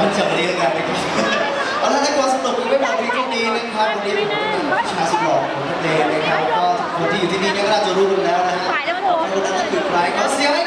มันจะเรียนกันไปก่อนเอาละในความสนุกยังไม่หมดเพียงเท่านี้นะครับวันนี้ผมเป็นชายสุดหล่อของนักเรีนนะครับก็คนที่อยู่ที่นี่ก็น่าจะรู้กันแล้วนะฮะไม่รู้นั่นคือใครก็เสียง